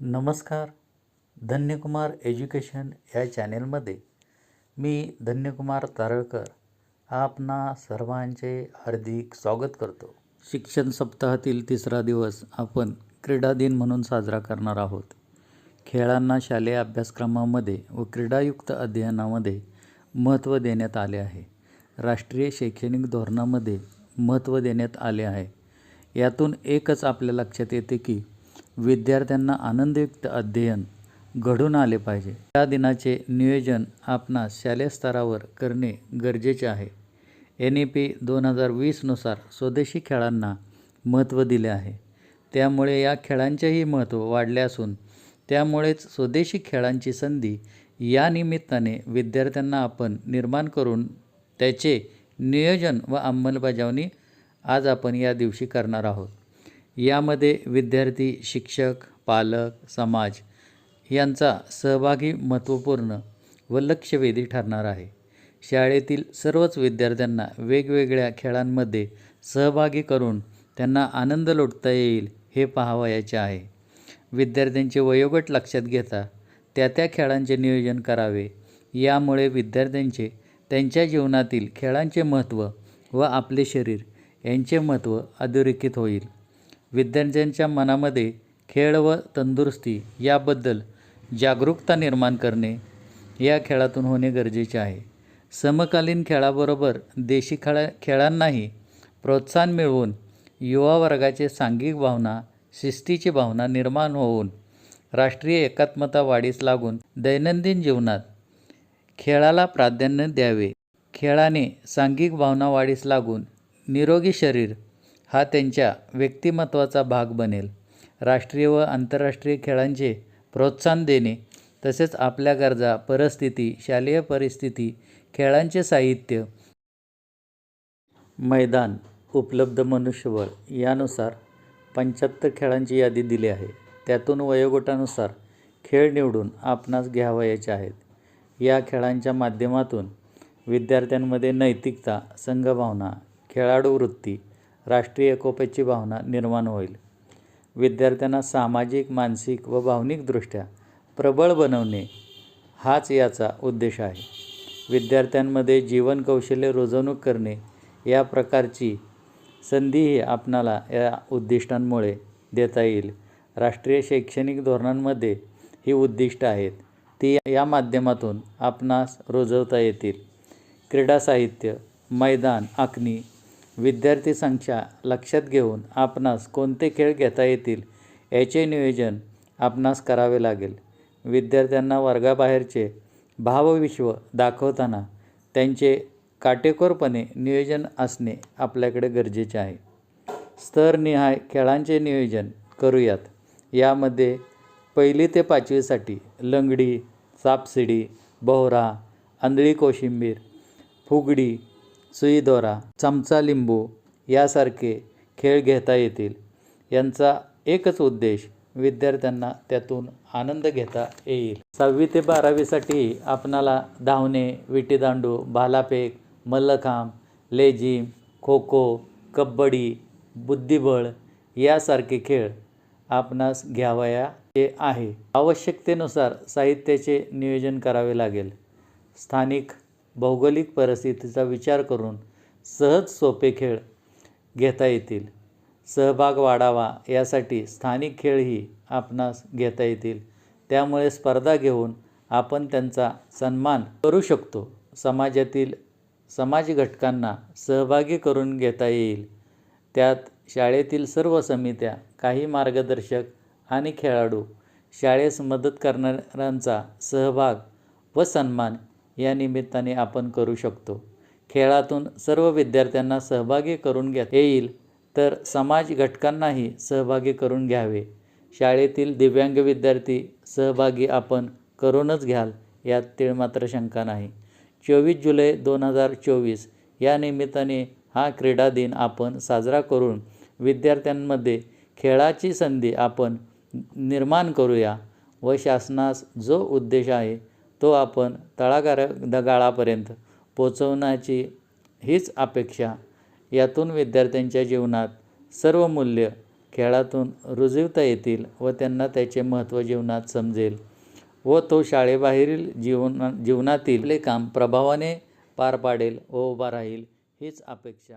नमस्कार. धन्यकुमार एज्युकेशन या चॅनेलमध्ये मी धन्यकुमार तारळकर आपणा सर्वांचे हार्दिक स्वागत करतो. शिक्षण सप्ताहातील तिसरा दिवस आपण क्रीडा दिन म्हणून साजरा करणार आहोत. खेळांना शालेय अभ्यासक्रमामध्ये व क्रीडायुक्त अध्ययनामध्ये महत्त्व देण्यात आले आहे. राष्ट्रीय शैक्षणिक धोरणामध्ये महत्त्व देण्यात आले आहे. यातून एकच आपल्या लक्षात येते की विद्यार्थ्यांना आनंदयुक्त अध्ययन घडून आले पाहिजे. त्या दिनाचे नियोजन आपणास शालेय स्तरावर करणे गरजेचे आहे. एन ई पी दोन हजार वीसनुसार स्वदेशी खेळांना महत्त्व दिले आहे. त्यामुळे या खेळांचेही महत्त्व वाढले असून त्यामुळेच स्वदेशी खेळांची संधी या निमित्ताने विद्यार्थ्यांना आपण निर्माण करून त्याचे नियोजन व अंमलबजावणी आज आपण या दिवशी करणार आहोत. यामध्ये विद्यार्थी शिक्षक पालक समाज यांचा सहभागी महत्त्वपूर्ण व लक्षवेधी ठरणार आहे. शाळेतील सर्वच विद्यार्थ्यांना वेगवेगळ्या खेळांमध्ये सहभागी करून त्यांना आनंद लुटता येईल हे पाहावयाचे आहे. विद्यार्थ्यांचे वयोगट लक्षात घेता त्या त्या खेळांचे नियोजन करावे. यामुळे विद्यार्थ्यांचे त्यांच्या जीवनातील खेळांचे महत्त्व व आपले शरीर यांचे महत्त्व अधोरेखित होईल. विद्यार्थ्यांच्या मनामध्ये खेळ व तंदुरुस्ती याबद्दल जागरूकता निर्माण करणे या खेळातून होणे गरजेचे आहे. समकालीन खेळाबरोबर देशी खेळा खेळांनाही प्रोत्साहन मिळवून युवा वर्गाचे सांघिक भावना शिस्तीची भावना निर्माण होऊन राष्ट्रीय एकात्मता वाढीस लागून दैनंदिन जीवनात खेळाला प्राधान्य द्यावे. खेळाने सांघिक भावना वाढीस लागून निरोगी शरीर हा त्यांच्या व्यक्तिमत्त्वाचा भाग बनेल. राष्ट्रीय व आंतरराष्ट्रीय खेळांचे प्रोत्साहन देणे तसेच आपल्या गरजा परिस्थिती शालेय परिस्थिती खेळांचे साहित्य मैदान उपलब्ध मनुष्यबळ यानुसार पंच्याहत्तर खेळांची यादी दिली आहे. त्यातून वयोगटानुसार खेळ निवडून आपणास घ्यावयाचे आहेत. या खेळांच्या माध्यमातून विद्यार्थ्यांमध्ये नैतिकता संघभावना खेळाडू वृत्ती राष्ट्रीय एकोप्याची भावना निर्माण होईल. विद्यार्थ्यांना सामाजिक मानसिक व भावनिकदृष्ट्या प्रबळ बनवणे हाच याचा उद्देश आहे. विद्यार्थ्यांमध्ये जीवन कौशल्य रुजवणूक करणे या प्रकारची संधीही आपणाला या उद्दिष्टांमुळे देता येईल. राष्ट्रीय शैक्षणिक धोरणांमध्ये ही उद्दिष्ट आहेत. ती या माध्यमातून आपणास रुजवता येतील. क्रीडा साहित्य मैदान आखणी विद्यार्थी संख्या लक्षात घेऊन आपणास कोणते खेळ घेता येतील याचे नियोजन आपणास करावे लागेल. विद्यार्थ्यांना वर्गाबाहेरचे भावविश्व दाखवताना त्यांचे काटेकोरपणे नियोजन असणे आपल्याकडे गरजेचे आहे. स्तरनिहाय खेळांचे नियोजन करूयात. यामध्ये पहिली ते पाचवीसाठी लंगडी सापशिडी बोहरा आंधळी कोशिंबीर फुगडी सुईदोरा चमचा लिंबू यासारखे खेळ घेता येतील. यांचा एकच उद्देश विद्यार्थ्यांना त्यातून आनंद घेता येईल. सहावी ते बारावीसाठी आपणाला धावणे विटीदांडू भालाफेक मल्लखांब लेझिम खो खो कबड्डी बुद्धिबळ यासारखे खेळ आपणास घ्यावया ते आहे. आवश्यकतेनुसार साहित्याचे नियोजन करावे लागेल. स्थानिक भौगोलिक परिस्थितीचा विचार करून सहज सोपे खेळ घेता येतील. सहभाग वाढावा यासाठी स्थानिक खेळही आपणास घेता येतील. त्यामुळे स्पर्धा घेऊन आपण त्यांचा सन्मान करू शकतो. समाजातील समाज घटकांना सहभागी करून घेता येईल. त्यात शाळेतील सर्व समित्या काही मार्गदर्शक आणि खेळाडू शाळेस मदत करणाऱ्यांचा सहभाग व सन्मान या निमित्ताने आपण करू शकतो. खेळातून सर्व विद्यार्थ्यांना सहभागी करून घ्या. येईल तर समाज घटकांनाही सहभागी करून घ्यावे. शाळेतील दिव्यांग विद्यार्थी सहभागी आपण करूनच घ्याल यात तीळ मात्र शंका नाही. चोवीस जुलै दोन हजार चोवीस या निमित्ताने हा क्रीडा दिन आपण साजरा करून विद्यार्थ्यांमध्ये खेळाची संधी आपण निर्माण करूया व शासनास जो उद्देश आहे तो आपण तळागार दगाळापर्यंत पोचवण्याची हीच अपेक्षा यातून विद्यार्थ्यांच्या जीवनात सर्व मूल्य खेळातून रुजविता येतील व त्यांना त्याचे महत्त्व जीवनात समजेल व तो शाळेबाहेरील जीवना जीवनातील काम प्रभावाने पार पाडेल व उभा राहील हीच अपेक्षा.